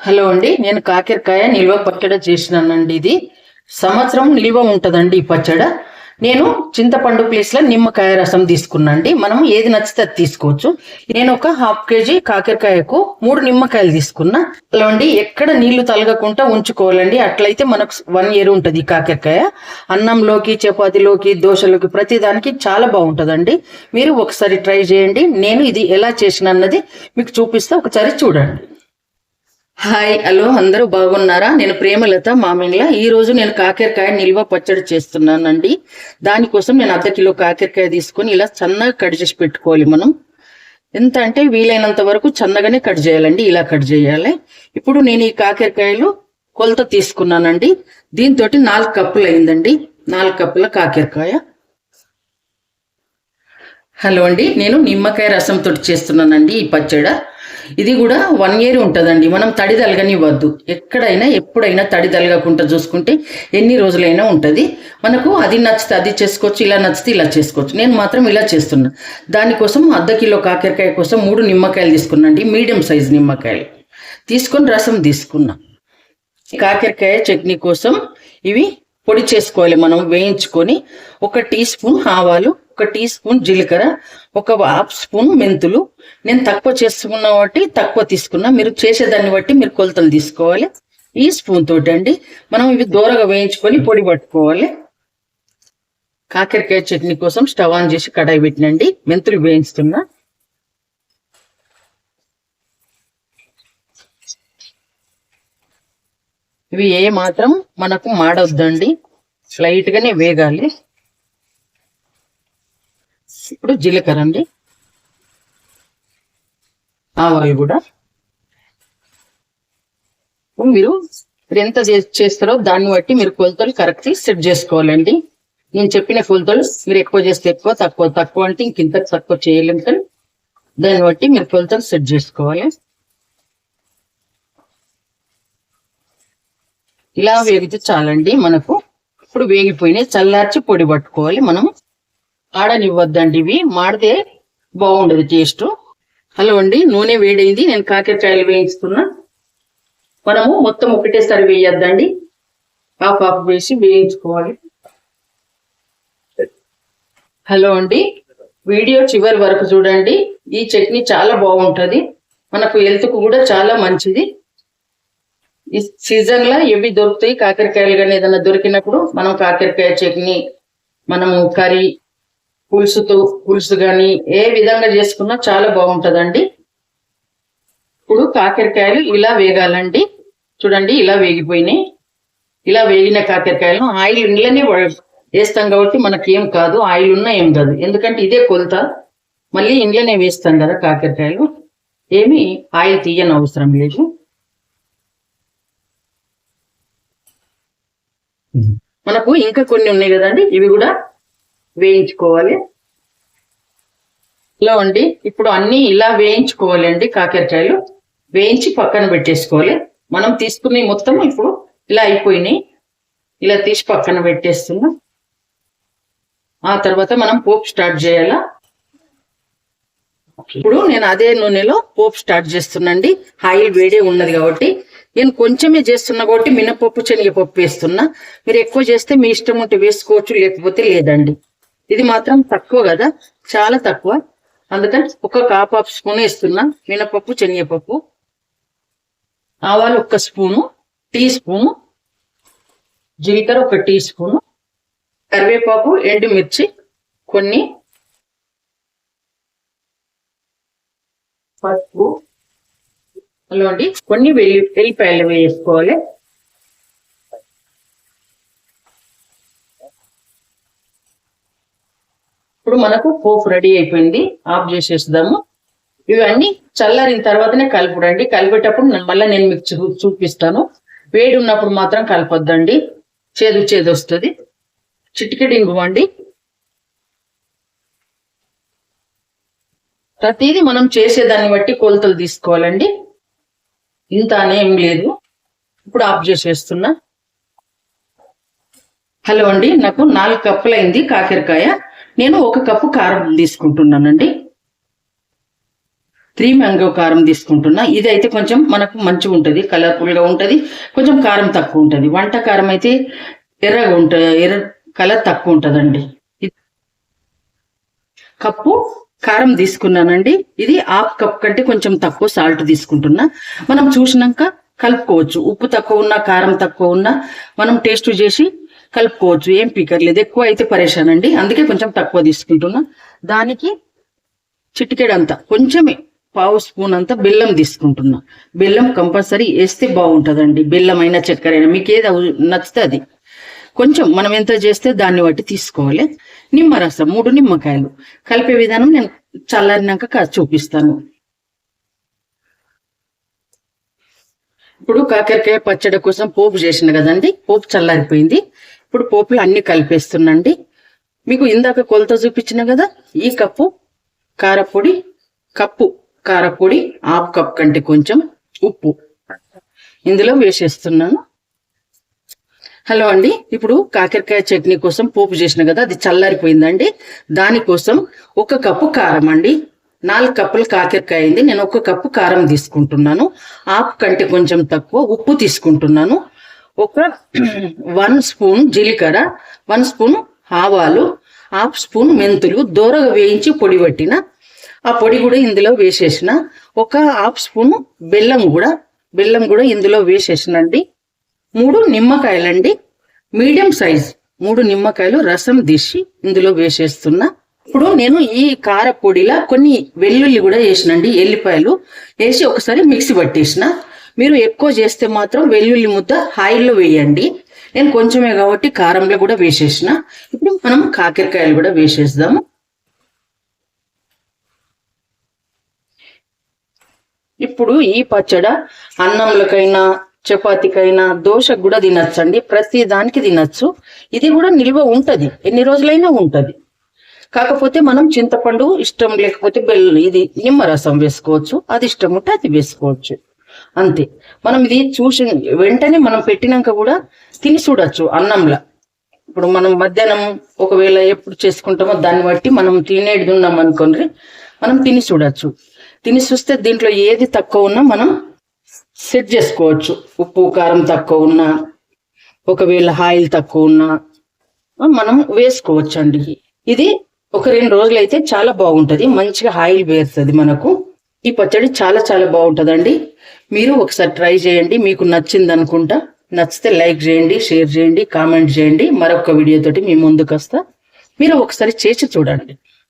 Hello అండి నేను కాకరకాయ నిల్వ పచ్చడి చేసినానండి ఇది. సంవత్సరం నిల్వ ఉంటుందండి ఈ పచ్చడి. నేను చింతపండు ప్లేస్లో నిమ్మకాయ రసం తీసుకున్నాండి. మనం ఏది నచ్చితే అది తీసుకోవచ్చు. నేను ఒక హాఫ్ కేజీ కాకరకాయకు మూడు నిమ్మకాయలు తీసుకున్నా. హలో అండి ఎక్కడ నీళ్ళు తలగకుండా ఉంచుకోవాలండి? అట్లయితే మనకు వన్ ఇయర్ ఉంటుంది ఈ కాకరకాయ. అన్నంలోకి చపాతీలోకి దోశలోకి ప్రతిదానికి చాలా బాగుంటుందండి. మీరు ఒకసారి ట్రై చేయండి. నేను ఇది ఎలా చేసిన అన్నది మీకు చూపిస్తే. ఒకసారి చూడండి. హాయ్ హలో అందరూ బాగున్నారా? నేను ప్రేమలత మామిళ్ళ ఈ రోజు నేను కాకరకాయ నిల్వ పచ్చడి చేస్తున్నానండి. దానికోసం నేను అర్ధ కిలో కాకరకాయ తీసుకొని ఇలా సన్నగా కట్ చేసి పెట్టుకోవాలి మనం. ఎంత అంటే వీలైనంత వరకు సన్నగానే కట్ చేయాలండి ఇలా కట్ చేయాలి. ఇప్పుడు నేను ఈ కాకరకాయలు కొలత తీసుకున్నానండి. దీంతో నాలుగు కప్పులు అయిందండి. నాలుగు కప్పుల కాకరకాయ. హలో అండి నేను నిమ్మకాయ రసంతో చేస్తున్నానండి ఈ పచ్చడి. ఇది కూడా వన్ ఇయర్ ఉంటుందండి. మనం తడి తలగనివ్వద్దు. ఎక్కడైనా ఎప్పుడైనా తడి తలగకుండా చూసుకుంటే ఎన్ని రోజులైనా ఉంటుంది. మనకు అది నచ్చితే అది చేసుకోవచ్చు ఇలా నచ్చితే ఇలా చేసుకోవచ్చు. నేను మాత్రం ఇలా చేస్తున్నా. దానికోసం అర్ధ కిలో కాకరకాయ కోసం మూడు నిమ్మకాయలు తీసుకున్నాండి మీడియం సైజ్ నిమ్మకాయలు. తీసుకొని రసం తీసుకున్నా. కాకరకాయ చట్నీ కోసం ఇవి పొడి చేసుకోవాలి మనం వేయించుకొని ఒక టీ స్పూన్ ఆవాలు ఒక టీ స్పూన్ జీలకర్ర ఒక హాఫ్ స్పూన్ మెంతులు. నేను తక్కువ చేసుకున్న బట్టి తక్కువ తీసుకున్నా. మీరు చేసేదాన్ని బట్టి మీరు కొలతలు తీసుకోవాలి. ఈ స్పూన్ తోటి అండి మనం ఇవి దూరగా వేయించుకొని పొడి పట్టుకోవాలి. కాకరకాయ చట్నీ కోసం స్టవ్ ఆన్ చేసి కడాయి పెట్టినండి. మెంతులు వేయించుతున్నా. ఇవి ఏ మాత్రం మనకు మాడొద్దండి. లైట్గానే వేగాలి. ఇప్పుడు జీలకర్ర అండి. ఆవాలు కూడా. మీరు మీరు ఎంత చేస్తారో దాన్ని బట్టి మీరు కొలతలు కరెక్ట్ సెట్ చేసుకోవాలండి. నేను చెప్పిన కొలతలు మీరు ఎక్కువ చేస్తే ఎక్కువ తక్కువ తక్కువ అంటే ఇంకింత తక్కువ చేయలేం కానీ దాన్ని బట్టి మీరు కొలతలు సెట్ చేసుకోవాలి. ఇలా వేగితే చాలండి మనకు. ఇప్పుడు వేగిపోయినాయి చల్లార్చి పొడి పట్టుకోవాలి మనం. ఆడనివ్వద్దండి ఇవి మాడితే బాగుండదు టేస్ట్. హలో అండి నూనె వేడైంది నేను కాకరకాయలు వేయిస్తున్నా మనము మొత్తం ఒకటేసారి వేయద్దండి. ఆ హాఫ్ వేసి వేయించుకోవాలి. హలో అండి వీడియో చివరి వరకు చూడండి. ఈ చట్నీ చాలా బాగుంటుంది. మనకు హెల్త్కు కూడా చాలా మంచిది. ఈ సీజన్లో ఇవి దొరుకుతాయి. కాకరకాయలు కానీ ఏదైనా దొరికినప్పుడు మనం కాకరకాయ చట్నీ మనము కర్రీ పులుసుతో పులుసు కానీ ఏ విధంగా చేసుకున్నా చాలా బాగుంటుందండి. ఇప్పుడు కాకరకాయలు ఇలా వేగాలండి. చూడండి ఇలా వేగిపోయినాయి. ఇలా వేగిన కాకరకాయలను ఆయిల్ ఇంట్లోనే వేస్తాం కాబట్టి మనకి ఏం కాదు ఆయిల్ ఉన్నా ఏం కాదు. ఎందుకంటే ఇదే కొలత. మళ్ళీ ఇంట్లోనే వేస్తాం కదా కాకరకాయలు. ఏమి ఆయిల్ తీయని అవసరం లేదు. మనకు ఇంకా కొన్ని ఉన్నాయి కదండి ఇవి కూడా వేయించుకోవాలి. ఇలా అండి ఇప్పుడు అన్ని ఇలా వేయించుకోవాలండి కాకరకాయలు. వేయించి పక్కన పెట్టేసుకోవాలి. మనం తీసుకునే మొత్తం ఇప్పుడు ఇలా అయిపోయినాయి. ఇలా తీసి పక్కన పెట్టేస్తున్నాం. ఆ తర్వాత మనం పోపు స్టార్ట్ చేయాలా? ఇప్పుడు నేను అదే నూనెలో పోపు స్టార్ట్ చేస్తున్నాండి ఆయిల్ వేడే ఉన్నది కాబట్టి నేను కొంచెమే చేస్తున్నా కాబట్టి మినపప్పు శనగపప్పు వేస్తున్నా. మీరు ఎక్కువ చేస్తే మీ ఇష్టం ఉంటే వేసుకోవచ్చు లేకపోతే లేదండి. ఇది మాత్రం తక్కువ కదా చాలా తక్కువ. అందుకని ఒక కాప్ ఆఫ్ స్పూన్ వేస్తున్నా. మినపప్పు శనగపప్పు. ఆవాలు ఒక స్పూను టీ స్పూను జీలకర్ర ఒక టీ స్పూను కరివేపాకు ఎండుమిర్చి కొన్ని పసుపు. హలో అండి. కొన్ని వెల్లి వెల్లిపాయలు వేసుకోవాలి. ఇప్పుడు మనకు పోపు రెడీ అయిపోయింది. ఆఫ్ చేసేద్దాము ఇవన్నీ చల్లారిన తర్వాతనే కలుపుడండి. కలిపేటప్పుడు మళ్ళీ నేను మీకు చూ- చూపిస్తాను. వేడి ఉన్నప్పుడు మాత్రం కలపొద్దండి. చేదు చేదు వస్తుంది. చిటికెడు ఇంగువ అండి ప్రతిదీ మనం చేసేదాన్ని బట్టి కొలతలు తీసుకోవాలండి. ఇంత అనేం లేదు. ఇప్పుడు ఆఫ్ చేసేస్తున్నా. హలో అండి నాకు నాలుగు కప్పులైంది కాకరకాయ. నేను ఒక కప్పు కారం తీసుకుంటున్నానండి. త్రీ మ్యాంగో కారం తీసుకుంటున్నా. ఇది అయితే కొంచెం మనకు మంచిగా ఉంటుంది కలర్ఫుల్గా ఉంటుంది కొంచెం కారం తక్కువ ఉంటుంది. వంట కారం అయితే ఎర్రగా ఉంటుంది ఎర్ర కలర్ తక్కువ ఉంటుందండి. కప్పు కారం తీసుకున్నానండి. ఇది హాఫ్ కప్ కంటే కొంచెం తక్కువ సాల్ట్ తీసుకుంటున్నా. మనం చూసినాక కలుపుకోవచ్చు. ఉప్పు తక్కువ ఉన్నా కారం తక్కువ ఉన్నా మనం టేస్ట్ చేసి కలుపుకోవచ్చు. ఏం పీకర్లేదు ఎక్కువ అయితే పరేషాన్ అండి అందుకే కొంచెం తక్కువ తీసుకుంటున్నా. దానికి చిటికెడంత కొంచెమే పావు స్పూన్ అంతా బెల్లం తీసుకుంటున్నా. బెల్లం కంపల్సరీ వేస్తే బాగుంటుందండి. బెల్లం అయినా చక్కెర అయినా. మీకు ఏది నచ్చితే అది. కొంచెం మనం ఎంత చేస్తే దాన్ని బట్టి తీసుకోవాలి. నిమ్మరసం మూడు నిమ్మకాయలు. కలిపే విధానం నేను చల్లారినాక చూపిస్తాను. ఇప్పుడు కాకరకాయ పచ్చడి కోసం పోపు చేసిన కదండి పోపు చల్లారిపోయింది. ఇప్పుడు పోపులు అన్ని కలిపేస్తున్నాండి. మీకు ఇందాక కొలత చూపించిన కదా ఈ కప్పు కారపొడి కప్పు కారపొడి హాఫ్ కప్ కంటే కొంచెం ఉప్పు. ఇందులో వేసేస్తున్నాను. హలో అండి. ఇప్పుడు కాకరకాయ చట్నీ కోసం పోపు చేసిన కదా అది చల్లారిపోయిందండి. దానికోసం ఒక కప్పు కారం అండి. నాలుగు కప్పులు కాకరకాయ అయింది. నేను ఒక కప్పు కారం తీసుకుంటున్నాను. ఆపు కంటే కొంచెం తక్కువ ఉప్పు తీసుకుంటున్నాను. ఒక వన్ స్పూన్ జీలకర్ర వన్ స్పూన్ ఆవాలు హాఫ్ స్పూన్ మెంతులు దూరగా వేయించి పొడి పట్టిన. ఆ పొడి కూడా ఇందులో వేసేసిన. ఒక హాఫ్ స్పూన్ బెల్లం కూడా బెల్లం కూడా ఇందులో వేసేసినండి. మూడు నిమ్మకాయలండి. మీడియం సైజ్ మూడు నిమ్మకాయలు రసం తీసి ఇందులో వేసేస్తున్నా. ఇప్పుడు నేను ఈ కార పొడిలా కొన్ని వెల్లుల్లి కూడా వేసినండి ఎల్లిపాయలు. వేసి ఒకసారి మిక్సీ పట్టేసిన. మీరు ఎక్కువ చేస్తే మాత్రం వెల్లుల్లి ముద్ద హాయిల్లో వేయండి. నేను కొంచెమే కాబట్టి కారంలో కూడా వేసేసిన. ఇప్పుడు మనం కాకరకాయలు కూడా వేసేద్దాము. ఇప్పుడు ఈ పచ్చడ అన్నంలకైనా చపాతీకైనా దోశకు కూడా తినచ్చండి ప్రతి దానికి తినచ్చు. ఇది కూడా నిల్వ ఉంటుంది ఎన్ని రోజులైనా ఉంటుంది. కాకపోతే మనం చింతపండు ఇష్టం లేకపోతే బెల్లం ఇది నిమ్మరసం వేసుకోవచ్చు అది ఇష్టం ఉంటే అది వేసుకోవచ్చు. అంతే. మనం ఇది చూసి వెంటనే మనం పెట్టినాక కూడా తిని చూడొచ్చు అన్నంలా. ఇప్పుడు మనం మధ్యాహ్నం ఒకవేళ ఎప్పుడు చేసుకుంటామో దాన్ని బట్టి మనం తినేది ఉన్నాం అనుకోండి మనం తిని చూడొచ్చు. తిని చూస్తే దీంట్లో ఏది తక్కువ ఉన్నా మనం సెట్ చేసుకోవచ్చు. ఉప్పు కారం తక్కువ ఉన్నా ఒకవేళ ఆయిల్ తక్కువ ఉన్నా మనం వేసుకోవచ్చు అండి ఇది ఒక రెండు రోజులు అయితే చాలా బాగుంటుంది. మంచిగా ఆయిల్ వేస్తుంది మనకు. ఈ పచ్చడి చాలా చాలా బాగుంటుందండి. మీరు ఒకసారి ట్రై చేయండి. మీకు నచ్చింది అనుకుంటా. నచ్చితే లైక్ చేయండి షేర్ చేయండి కామెంట్ చేయండి. మరొక వీడియోతోటి మీ ముందుకు వస్తా. మీరు ఒకసారి చేసి చూడండి.